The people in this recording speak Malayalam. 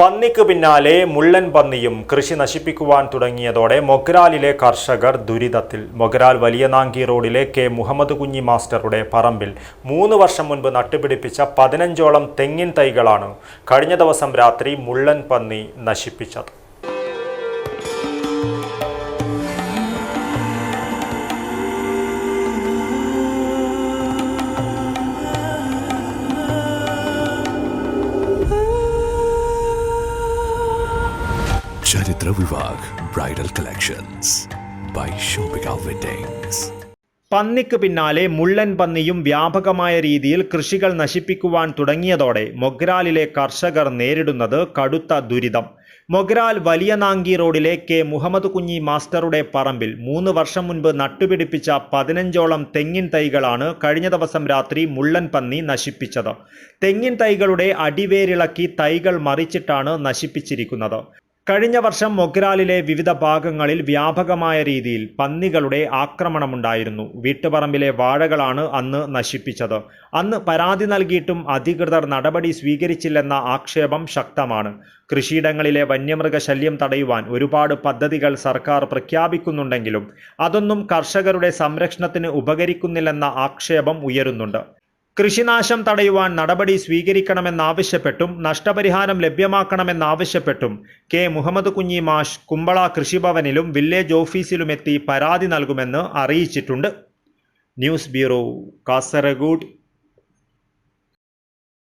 പന്നിക്ക് പിന്നാലെ മുള്ളൻ പന്നിയും കൃഷി നശിപ്പിക്കുവാൻ തുടങ്ങിയതോടെ മൊഗ്രാലിലെ കർഷകർ ദുരിതത്തിൽ. മൊഗ്രാൽ വലിയനാങ്കി റോഡിലെ കെ. മുഹമ്മദ് കുഞ്ഞി മാസ്റ്ററുടെ പറമ്പിൽ മൂന്ന് വർഷം മുൻപ് നട്ടുപിടിപ്പിച്ച പതിനഞ്ചോളം തെങ്ങിൻ തൈകളാണ് കഴിഞ്ഞ ദിവസം രാത്രി മുള്ളൻ പന്നി നശിപ്പിച്ചത്. ചരിത്ര Vivah bridal collections by Shopika weddings പന്നിക്ക് പിന്നാലെ മുള്ളൻ പന്നിയും വ്യാപകമായ രീതിയിൽ കൃഷികൾ നശിപ്പിക്കുവാൻ തുടങ്ങിയതോടെ മൊഗ്രാലിലെ കർഷകർ നേരിടുന്നത് കടുത്ത ദുരിതം. മൊഗ്രാൽ വലിയനാങ്കി റോഡിലെ കെ. മുഹമ്മദ് കുഞ്ഞി മാസ്റ്ററുടെ പറമ്പിൽ മൂന്ന് വർഷം മുൻപ് നട്ടുപിടിപ്പിച്ച പതിനഞ്ചോളം തെങ്ങിൻ തൈകളാണ് കഴിഞ്ഞ ദിവസം രാത്രി മുള്ളൻ പന്നി നശിപ്പിച്ചത്. തെങ്ങിൻ തൈകളുടെ അടിവേരിളക്കി തൈകൾ മറിച്ചിട്ടാണ് നശിപ്പിച്ചിരിക്കുന്നത്. കഴിഞ്ഞ വർഷം മൊഗ്രാലിലെ വിവിധ ഭാഗങ്ങളിൽ വ്യാപകമായ രീതിയിൽ പന്നികളുടെ ആക്രമണമുണ്ടായിരുന്നു. വീട്ടുപറമ്പിലെ വാഴകളാണ് അന്ന് നശിപ്പിച്ചത്. അന്ന് പരാതി നൽകിയിട്ടും അധികൃതർ നടപടി സ്വീകരിച്ചില്ലെന്ന ആക്ഷേപം ശക്തമാണ്. കൃഷിയിടങ്ങളിലെ വന്യമൃഗ ശല്യം തടയുവാൻ ഒരുപാട് പദ്ധതികൾ സർക്കാർ പ്രഖ്യാപിക്കുന്നുണ്ടെങ്കിലും അതൊന്നും കർഷകരുടെ സംരക്ഷണത്തിന് ഉപകരിക്കുന്നില്ലെന്ന ആക്ഷേപം ഉയരുന്നുണ്ട്. കൃഷിനാശം തടയുവാൻ നടപടി സ്വീകരിക്കണമെന്നാവശ്യപ്പെട്ടും നഷ്ടപരിഹാരം ലഭ്യമാക്കണമെന്നാവശ്യപ്പെട്ടും കെ മുഹമ്മദ് കുഞ്ഞി മാഷ് കുമ്പള കൃഷിഭവനിലും വില്ലേജ് ഓഫീസിലുമെത്തി പരാതി നൽകുമെന്ന് അറിയിച്ചിട്ടുണ്ട്. News bureau Kasaragod.